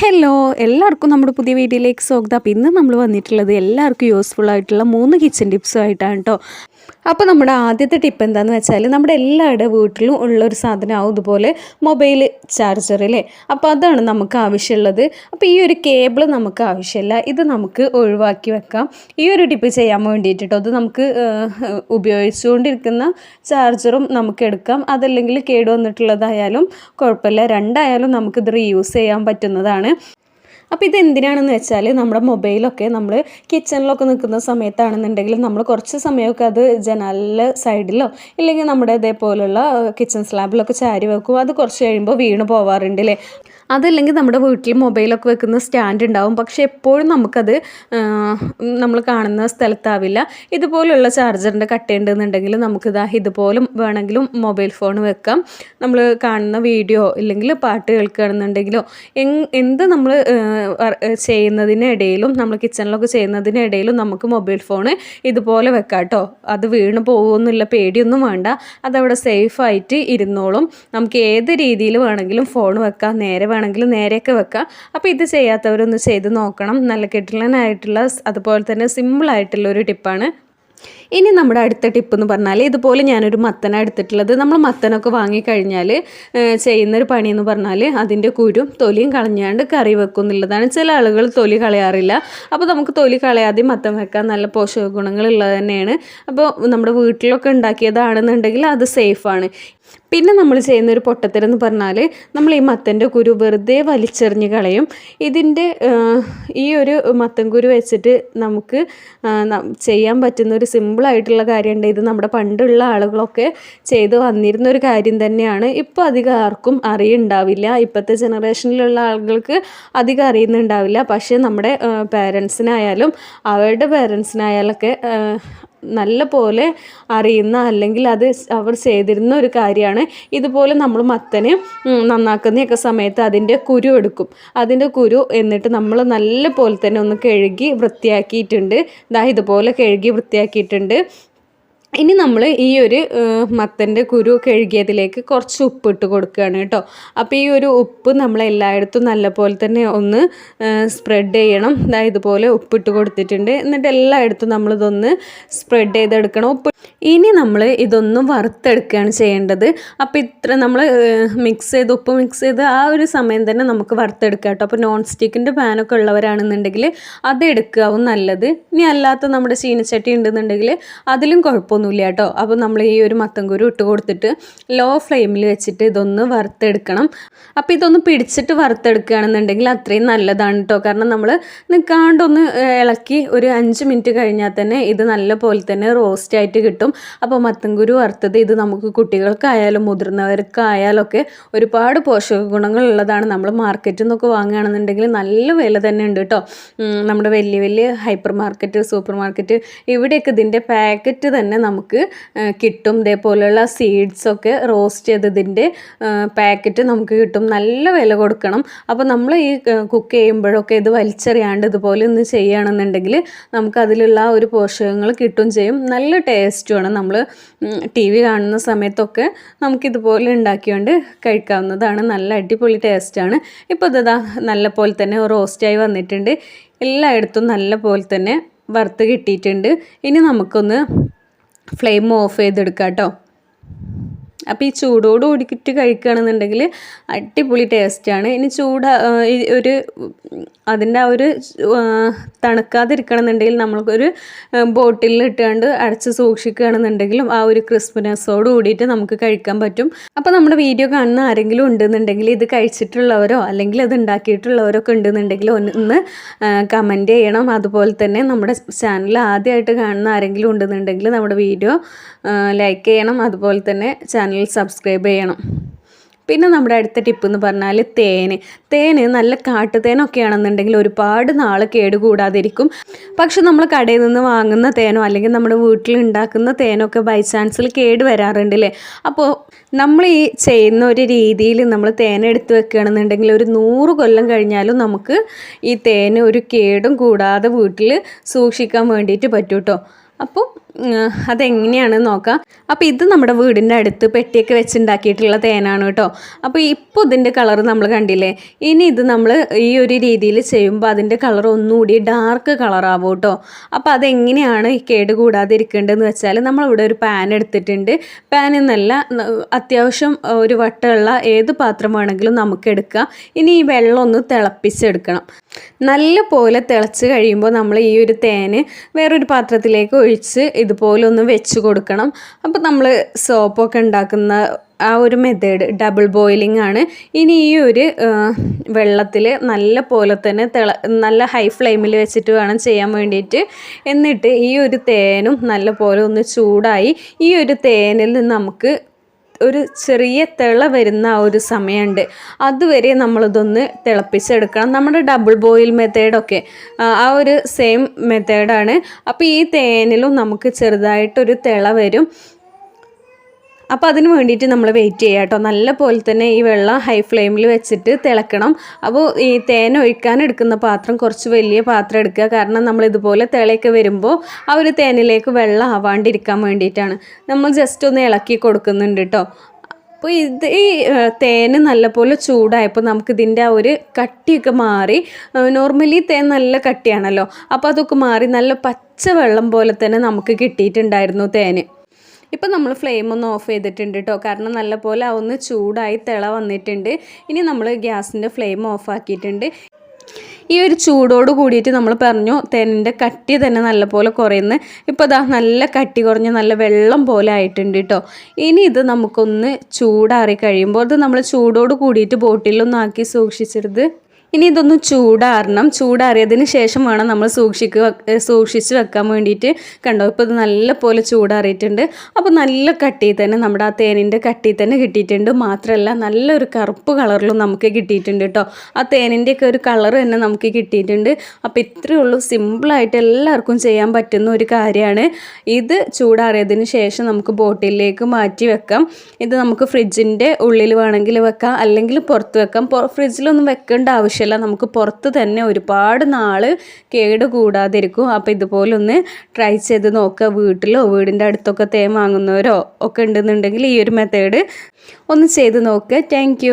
Hello എല്ലാവർക്കും നമ്മുടെ പുതിയ വീഡിയോയിലേക്ക് സ്വാഗതം. അപ്പോൾ ഇന്ന് നമ്മൾ വന്നിട്ടുള്ളത് എല്ലാവർക്കും യൂസ്ഫുൾ ആയിട്ടുള്ള മൂന്ന് കിച്ചൺ ടിപ്സും ആയിട്ടാണ് കേട്ടോ അപ്പോൾ നമ്മുടെ ആദ്യത്തെ ടിപ്പ് എന്താണെന്ന് വെച്ചാൽ നമ്മുടെ എല്ലാവരുടെ വീട്ടിലും ഉള്ളൊരു സാധനമാവും ഇതുപോലെ മൊബൈൽ ചാർജർ അല്ലേ അപ്പോൾ അതാണ് നമുക്ക് ആവശ്യമുള്ളത്. അപ്പോൾ ഈ ഒരു കേബിൾ നമുക്ക് ആവശ്യമില്ല. ഇത് നമുക്ക് ഒഴിവാക്കി വെക്കാം. ഈ ഒരു ടിപ്പ് ചെയ്യാൻ വേണ്ടിയിട്ടോ അത് നമുക്ക് ഉപയോഗിച്ചുകൊണ്ടിരിക്കുന്ന ചാർജറും നമുക്ക് എടുക്കാം. അതല്ലെങ്കിൽ കേട് വന്നിട്ടുള്ളതായാലും കുഴപ്പമില്ല. രണ്ടായാലും നമുക്കിത് റീയൂസ് ചെയ്യാൻ പറ്റുന്നതാണ്. അപ്പോൾ ഇത് എന്തിനാണെന്ന് വെച്ചാൽ നമ്മുടെ മൊബൈലൊക്കെ നമ്മൾ കിച്ചണിലൊക്കെ നിൽക്കുന്ന സമയത്താണെന്നുണ്ടെങ്കിൽ നമ്മൾ കുറച്ച് സമയമൊക്കെ അത് ജനാലിലെ സൈഡിലോ ഇല്ലെങ്കിൽ നമ്മുടെ ഇതേപോലുള്ള കിച്ചൺ സ്ലാബിലൊക്കെ ചാരി വെക്കും. അത് കുറച്ച് കഴിയുമ്പോൾ വീണ് പോവാറുണ്ട് അല്ലേ അതല്ലെങ്കിൽ നമ്മുടെ വീട്ടിൽ മൊബൈലൊക്കെ വെക്കുന്ന സ്റ്റാൻഡ് ഉണ്ടാവും. പക്ഷേ എപ്പോഴും നമുക്കത് നമ്മൾ കാണുന്ന സ്ഥലത്താവില്ല. ഇതുപോലുള്ള ചാർജറിന്റെ കട്ടയുണ്ടെന്നുണ്ടെങ്കിൽ നമുക്കിതാ ഇതുപോലും വേണമെങ്കിലും മൊബൈൽ ഫോൺ വെക്കാം. നമ്മൾ കാണുന്ന വീഡിയോ ഇല്ലെങ്കിൽ പാട്ട് കേൾക്കുകയാണെന്നുണ്ടെങ്കിലോ എന്ത് നമ്മൾ ചെയ്യുന്നതിനിടയിലും നമ്മൾ കിച്ചണിലൊക്കെ ചെയ്യുന്നതിനിടയിലും നമുക്ക് മൊബൈൽ ഫോൺ ഇതുപോലെ വെക്കാം കേട്ടോ. അത് വീണ് പോകുമെന്നുള്ള പേടിയൊന്നും വേണ്ട. അതവിടെ സേഫായിട്ട് ഇരുന്നോളും. നമുക്ക് ഏത് രീതിയിൽ വേണമെങ്കിലും ഫോൺ വെക്കാം. നേരെ വേണമെങ്കിലും നേരെയൊക്കെ വെക്കാം. അപ്പോൾ ഇത് ചെയ്യാത്തവരൊന്ന് ചെയ്ത് നോക്കണം. നല്ല കിട്ടലനായിട്ടുള്ള അതുപോലെ തന്നെ സിമ്പിളായിട്ടുള്ള ഒരു ടിപ്പാണ് ഇനി നമ്മുടെ അടുത്ത ടിപ്പ് എന്ന് പറഞ്ഞാൽ ഇതുപോലെ ഞാനൊരു മത്തന എടുത്തിട്ടുള്ളത്. നമ്മൾ മത്തനൊക്കെ വാങ്ങിക്കഴിഞ്ഞാൽ ചെയ്യുന്നൊരു പണി എന്ന് പറഞ്ഞാൽ അതിന്റെ കുരും തൊലിയും കളഞ്ഞാണ്ട് കറി വെക്കും എന്നുള്ളതാണ്. ചില ആളുകൾ തൊലി കളയാറില്ല. അപ്പോൾ നമുക്ക് തൊലി കളയാതെ മത്തം വെക്കാൻ നല്ല പോഷക ഗുണങ്ങളുള്ളത് തന്നെയാണ്. അപ്പോൾ നമ്മുടെ വീട്ടിലൊക്കെ ഉണ്ടാക്കിയതാണെന്നുണ്ടെങ്കിൽ അത് സേഫാണ്. പിന്നെ നമ്മൾ ചെയ്യുന്ന ഒരു പൊട്ടത്തരെന്ന് പറഞ്ഞാൽ നമ്മൾ ഈ മത്തന്റെ കുരു വെറുതെ വലിച്ചെറിഞ്ഞ് കളയും. ഇതിന്റെ ഈ ഒരു മത്തൻ കുരു വെച്ചിട്ട് നമുക്ക് ചെയ്യാൻ പറ്റുന്ന ഒരു സിമ്പിളായിട്ടുള്ള കാര്യമുണ്ട് ഇത് നമ്മുടെ പണ്ടുള്ള ആളുകളൊക്കെ ചെയ്ത് വന്നിരുന്ന ഒരു കാര്യം തന്നെയാണ്. ഇപ്പോൾ അധികം ആർക്കും അറിയുണ്ടാവില്ല. ഇപ്പോഴത്തെ ജനറേഷനിലുള്ള ആളുകൾക്ക് അധികം അറിയുന്നുണ്ടാവില്ല. പക്ഷേ നമ്മുടെ പേരൻസിനായാലും അവരുടെ പേരൻസിനായാലൊക്കെ നല്ല പോലെ അറിയുന്ന അല്ലെങ്കിൽ അത് അവർ ചെയ്തിരുന്ന ഒരു കാര്യമാണ്. ഇതുപോലെ നമ്മൾ മത്തന് നന്നാക്കുന്നതൊക്കെ സമയത്ത് അതിന്റെ കുരു എടുക്കും. അതിന്റെ കുരു എന്നിട്ട് നമ്മൾ നല്ല പോലെ തന്നെ ഒന്ന് കഴുകി വൃത്തിയാക്കിയിട്ടുണ്ട്. ദാ ഇതുപോലെ കഴുകി വൃത്തിയാക്കിയിട്ടുണ്ട്. ഇനി നമ്മൾ ഈ ഒരു മത്തന്റെ കുരു കഴുകിയതിലേക്ക് കുറച്ച് ഉപ്പ് ഇട്ട് കൊടുക്കുകയാണ് കേട്ടോ. അപ്പോൾ ഈ ഒരു ഉപ്പ് നമ്മൾ എല്ലായിടത്തും നല്ലപോലെ തന്നെ ഒന്ന് സ്പ്രെഡ് ചെയ്യണം. ദാ ഇതുപോലെ ഉപ്പിട്ട് കൊടുത്തിട്ടുണ്ട്. എന്നിട്ട് എല്ലായിടത്തും നമ്മളിതൊന്ന് സ്പ്രെഡ് ചെയ്തെടുക്കണം. ഉപ്പ് ഇനി നമ്മൾ ഇതൊന്ന് വറുത്തെടുക്കുകയാണ് ചെയ്യേണ്ടത്. അപ്പോൾ ഇത്ര നമ്മൾ മിക്സ് ചെയ്ത് ഉപ്പ് മിക്സ് ചെയ്ത് ആ ഒരു സമയം തന്നെ നമുക്ക് വറുത്തെടുക്കാം കേട്ടോ. അപ്പോൾ നോൺ സ്റ്റിക്കിന്റെ പാനൊക്കെ ഉള്ളവരാണെന്നുണ്ടെങ്കിൽ അത് എടുക്കാവും നല്ലത്. ഇനി അല്ലാത്ത നമ്മുടെ ചീനച്ചട്ടി ഉണ്ടെന്നുണ്ടെങ്കിൽ അതിലും കുഴപ്പമൊന്നുമില്ല കേട്ടോ അപ്പോൾ നമ്മൾ ഈ ഒരു മത്തൻകുരു ഇട്ട് കൊടുത്തിട്ട് ലോ ഫ്ലെയിമിൽ വെച്ചിട്ട് ഇതൊന്ന് വറുത്തെടുക്കണം. അപ്പോൾ ഇതൊന്ന് പിടിച്ചിട്ട് വറുത്തെടുക്കുകയാണെന്നുണ്ടെങ്കിൽ അത്രയും നല്ലതാണ് കേട്ടോ കാരണം നമ്മൾ നിൽക്കാണ്ടൊന്ന് ഇളക്കി ഒരു അഞ്ച് മിനിറ്റ് കഴിഞ്ഞാൽ തന്നെ ഇത് നല്ല പോലെ തന്നെ റോസ്റ്റ് ആയിട്ട് കിട്ടും. അപ്പോൾ മത്തൻകുരു വറുത്തത് ഇത് നമുക്ക് കുട്ടികൾക്കായാലും മുതിർന്നവർക്കായാലും ഒക്കെ ഒരുപാട് പോഷക ഗുണങ്ങളുള്ളതാണ് നമ്മൾ മാർക്കറ്റിൽ നിന്നൊക്കെ വാങ്ങുകയാണെന്നുണ്ടെങ്കിൽ നല്ല വില തന്നെ ഉണ്ട് കേട്ടോ നമ്മുടെ വലിയ വലിയ ഹൈപ്പർ മാർക്കറ്റ് സൂപ്പർ മാർക്കറ്റ് ഇവിടെയൊക്കെ ഇതിന്റെ പാക്കറ്റ് തന്നെ നമുക്ക് കിട്ടും. ഇതേപോലെയുള്ള സീഡ്സൊക്കെ റോസ്റ്റ് ചെയ്തതിന്റെ പാക്കറ്റ് നമുക്ക് കിട്ടും. നല്ല വില കൊടുക്കണം. അപ്പോൾ നമ്മൾ ഈ കുക്ക് ചെയ്യുമ്പോഴൊക്കെ ഇത് വലിച്ചെറിയാണ്ട് ഇതുപോലെ ഒന്ന് ചെയ്യുകയാണെന്നുണ്ടെങ്കിൽ നമുക്ക് അതിലുള്ള ഒരു പോഷകങ്ങൾ കിട്ടും ചെയ്യും. നല്ല ടേസ്റ്റുമാണ് നമ്മൾ ടി വി കാണുന്ന സമയത്തൊക്കെ നമുക്കിതുപോലെ ഉണ്ടാക്കിക്കൊണ്ട് കഴിക്കാവുന്നതാണ്. നല്ല അടിപൊളി ടേസ്റ്റാണ് ഇപ്പോൾ ഇതാ നല്ല പോലെ തന്നെ റോസ്റ്റായി വന്നിട്ടുണ്ട്. എല്ലായിടത്തും നല്ല പോലെ തന്നെ വറുത്ത് കിട്ടിയിട്ടുണ്ട്. ഇനി നമുക്കൊന്ന് ഫ്ലെയിം ഓഫ് ചെയ്തെടുക്കാം കേട്ടോ അപ്പോൾ ഈ ചൂടോട് കൂടിയിട്ട് കഴിക്കുകയാണെന്നുണ്ടെങ്കിൽ അടിപൊളി ടേസ്റ്റാണ്. ഇനി ചൂട് ഒരു അതിന്റെ ആ ഒരു തണുക്കാതിരിക്കണമെന്നുണ്ടെങ്കിൽ നമ്മൾക്കൊരു ബോട്ടിലിൽ ഇട്ടുകൊണ്ട് അടച്ച് സൂക്ഷിക്കുകയാണെന്നുണ്ടെങ്കിലും ആ ഒരു ക്രിസ്പിനെസ്സോട് കൂടിയിട്ട് നമുക്ക് കഴിക്കാൻ പറ്റും. അപ്പോൾ നമ്മുടെ വീഡിയോ കാണുന്ന ആരെങ്കിലും ഉണ്ടെന്നുണ്ടെങ്കിൽ ഇത് കഴിച്ചിട്ടുള്ളവരോ അല്ലെങ്കിൽ അത് ഉണ്ടാക്കിയിട്ടുള്ളവരൊക്കെ ഉണ്ടെന്നുണ്ടെങ്കിൽ ഒന്ന് കമന്റ് ചെയ്യണം. അതുപോലെ തന്നെ നമ്മുടെ ചാനൽ ആദ്യമായിട്ട് കാണുന്ന ആരെങ്കിലും ഉണ്ടെന്നുണ്ടെങ്കിൽ നമ്മുടെ വീഡിയോ ലൈക്ക് ചെയ്യണം. അതുപോലെ തന്നെ ചാനൽ സബ്സ്ക്രൈബ് ചെയ്യണം. പിന്നെ നമ്മുടെ അടുത്ത ടിപ്പ് എന്ന് പറഞ്ഞാൽ തേന്. തേന് നല്ല കാട്ടുതേനൊക്കെ ആണെന്നുണ്ടെങ്കിൽ ഒരുപാട് നാൾ കേടുകൂടാതിരിക്കും. പക്ഷെ നമ്മൾ കടയിൽ നിന്ന് വാങ്ങുന്ന തേനോ അല്ലെങ്കിൽ നമ്മുടെ വീട്ടിൽ ഉണ്ടാക്കുന്ന തേനൊക്കെ ബൈ ചാൻസിൽ കേട് വരാറുണ്ട് അല്ലേ അപ്പോൾ നമ്മൾ ഈ ചെയ്യുന്ന ഒരു രീതിയിൽ നമ്മൾ തേൻ എടുത്ത് വെക്കുകയാണെന്നുണ്ടെങ്കിൽ ഒരു നൂറ് കൊല്ലം കഴിഞ്ഞാലും നമുക്ക് ഈ തേന് ഒരു കേടും കൂടാതെ വീട്ടിൽ സൂക്ഷിക്കാൻ വേണ്ടിയിട്ട് പറ്റൂട്ടോ. അപ്പോൾ അതെങ്ങനെയാണെന്ന് നോക്കാം. അപ്പോൾ ഇത് നമ്മുടെ വീടിന്റെ അടുത്ത് പെട്ടിയൊക്കെ വെച്ചുണ്ടാക്കിയിട്ടുള്ള തേനാണ് കേട്ടോ. അപ്പോൾ ഇപ്പോൾ ഇതിന്റെ കളർ നമ്മൾ കണ്ടില്ലേ? ഇനി ഇത് നമ്മൾ ഈ ഒരു രീതിയിൽ ചെയ്യുമ്പോൾ അതിന്റെ കളർ ഒന്നുകൂടി ഡാർക്ക് കളറാവും കേട്ടോ. അപ്പോൾ അതെങ്ങനെയാണ് കേട് കൂടാതെ ഇരിക്കേണ്ടതെന്ന് വെച്ചാൽ നമ്മളിവിടെ ഒരു പാൻ എടുത്തിട്ടുണ്ട്. പാൻ എന്നല്ല അത്യാവശ്യം ഒരു വട്ടമുള്ള ഏത് പാത്രം വേണമെങ്കിലും നമുക്ക് എടുക്കാം. ഇനി ഈ വെള്ളം ഒന്ന് തിളപ്പിച്ചെടുക്കണം. നല്ല പോലെ തിളച്ച് കഴിയുമ്പോൾ നമ്മൾ ഈ ഒരു തേന് വേറൊരു പാത്രത്തിലേക്ക് ഒഴിച്ച് ഇതുപോലെ ഒന്ന് വെച്ച് കൊടുക്കണം. അപ്പോൾ നമ്മൾ സോപ്പൊക്കെ ഉണ്ടാക്കുന്ന ആ ഒരു മെത്തേഡ് ഡബിൾ ബോയിലിംഗ് ആണ്. ഇനി ഈ ഒരു വെള്ളത്തിൽ നല്ല പോലെ തന്നെ തിള നല്ല ഹൈ ഫ്ലെയിമിൽ വെച്ചിട്ട് വേണം ചെയ്യാൻ വേണ്ടിയിട്ട്. എന്നിട്ട് ഈ ഒരു തേനും നല്ല പോലെ ഒന്ന് ചൂടായി ഈ ഒരു തേനിൽ നിന്ന് നമുക്ക് ഒരു ചെറിയ തിള വരുന്ന ആ ഒരു സമയമുണ്ട്. അതുവരെ നമ്മളിതൊന്ന് തിളപ്പിച്ചെടുക്കണം. നമ്മുടെ ഡബിൾ ബോയിൽ മെത്തേഡൊക്കെ ആ ഒരു സെയിം മെത്തേഡാണ് അപ്പോൾ ഈ തേനിലും നമുക്ക് ചെറുതായിട്ടൊരു തിള വരും. അപ്പോൾ അതിന് വേണ്ടിയിട്ട് നമ്മൾ വെയിറ്റ് ചെയ്യുക കേട്ടോ നല്ല പോലെ തന്നെ ഈ വെള്ളം ഹൈ ഫ്ലെയിമിൽ വെച്ചിട്ട് തിളക്കണം. അപ്പോൾ ഈ തേൻ ഒഴിക്കാൻ എടുക്കുന്ന പാത്രം കുറച്ച് വലിയ പാത്രം എടുക്കുക. കാരണം നമ്മൾ ഇതുപോലെ തിളയൊക്കെ വരുമ്പോൾ ആ ഒരു തേനിലേക്ക് വെള്ളം ആവാണ്ടിരിക്കാൻ വേണ്ടിയിട്ടാണ്. നമ്മൾ ജസ്റ്റ് ഒന്ന് ഇളക്കി കൊടുക്കുന്നുണ്ട് കേട്ടോ അപ്പോൾ ഇത് ഈ തേൻ നല്ലപോലെ ചൂടായപ്പോൾ നമുക്കിതിന്റെ ആ ഒരു കട്ടിയൊക്കെ മാറി നോർമലി തേൻ നല്ല കട്ടിയാണല്ലോ. അപ്പോൾ അതൊക്കെ മാറി നല്ല പച്ച വെള്ളം പോലെ തന്നെ നമുക്ക് കിട്ടിയിട്ടുണ്ടായിരുന്നു തേന്. ഇപ്പം നമ്മൾ ഫ്ലെയിം ഒന്ന് ഓഫ് ചെയ്തിട്ടുണ്ട് കേട്ടോ കാരണം നല്ലപോലെ ഒന്ന് ചൂടായി തിള വന്നിട്ടുണ്ട്. ഇനി നമ്മൾ ഗ്യാസിന്റെ ഫ്ലെയിം ഓഫ് ആക്കിയിട്ടുണ്ട്. ഈ ഒരു ചൂടോട് കൂടിയിട്ട് നമ്മൾ പറഞ്ഞു തേനിന്റെ കട്ടി തന്നെ നല്ലപോലെ കുറയുന്നു. ഇപ്പോൾ ഇതാ നല്ല കട്ടി കുറഞ്ഞ് നല്ല വെള്ളം പോലെ ആയിട്ടുണ്ട് കേട്ടോ ഇനി ഇത് നമുക്കൊന്ന് ചൂടാറി കഴിയുമ്പോൾ ഇത് നമ്മൾ ചൂടോട് കൂടിയിട്ട് ബോട്ടിലൊന്നാക്കി സൂക്ഷിച്ചിരുത്. ഇനി ഇതൊന്ന് ചൂടാറണം. ചൂടാറിയതിന് ശേഷം വേണം നമ്മൾ സൂക്ഷിക്കുക സൂക്ഷിച്ച് വെക്കാൻ വേണ്ടിയിട്ട് കണ്ടോ? ഇപ്പോൾ ഇത് നല്ല പോലെ ചൂടാറിയിട്ടുണ്ട്. അപ്പോൾ നല്ല കട്ടിയിൽ തന്നെ നമ്മുടെ ആ തേനിന്റെ കട്ടിയിൽ തന്നെ കിട്ടിയിട്ടുണ്ട്. മാത്രമല്ല നല്ലൊരു കറുപ്പ് കളറിലും നമുക്ക് കിട്ടിയിട്ടുണ്ട് കേട്ടോ. ആ തേനിന്റെയൊക്കെ ഒരു കളർ തന്നെ നമുക്ക് കിട്ടിയിട്ടുണ്ട്. അപ്പോൾ ഇത്രയേ ഉള്ളൂ. സിമ്പിളായിട്ട് എല്ലാവർക്കും ചെയ്യാൻ പറ്റുന്ന ഒരു കാര്യമാണ്. ഇത് ചൂടാറിയതിന് ശേഷം നമുക്ക് ബോട്ടിലേക്ക് മാറ്റി വെക്കാം. ഇത് നമുക്ക് ഫ്രിഡ്ജിന്റെ ഉള്ളിൽ വേണമെങ്കിൽ വെക്കാം. അല്ലെങ്കിൽ പുറത്ത് വെക്കാം. ഫ്രിഡ്ജിലൊന്നും വെക്കേണ്ട ആവശ്യമില്ല നമുക്ക് പുറത്ത് തന്നെ ഒരുപാട് നാൾ കേട് കൂടാതിരിക്കും അപ്പോൾ ഇതുപോലൊന്ന് ട്രൈ ചെയ്ത് നോക്കുക വീട്ടിലോ വീടിന്റെ അടുത്തൊക്കെ തേൻ വാങ്ങുന്നവരോ ഒക്കെ ഉണ്ടെന്നുണ്ടെങ്കിൽ ഈ ഒരു മെത്തേഡ് ഒന്ന് ചെയ്ത് നോക്കുക താങ്ക്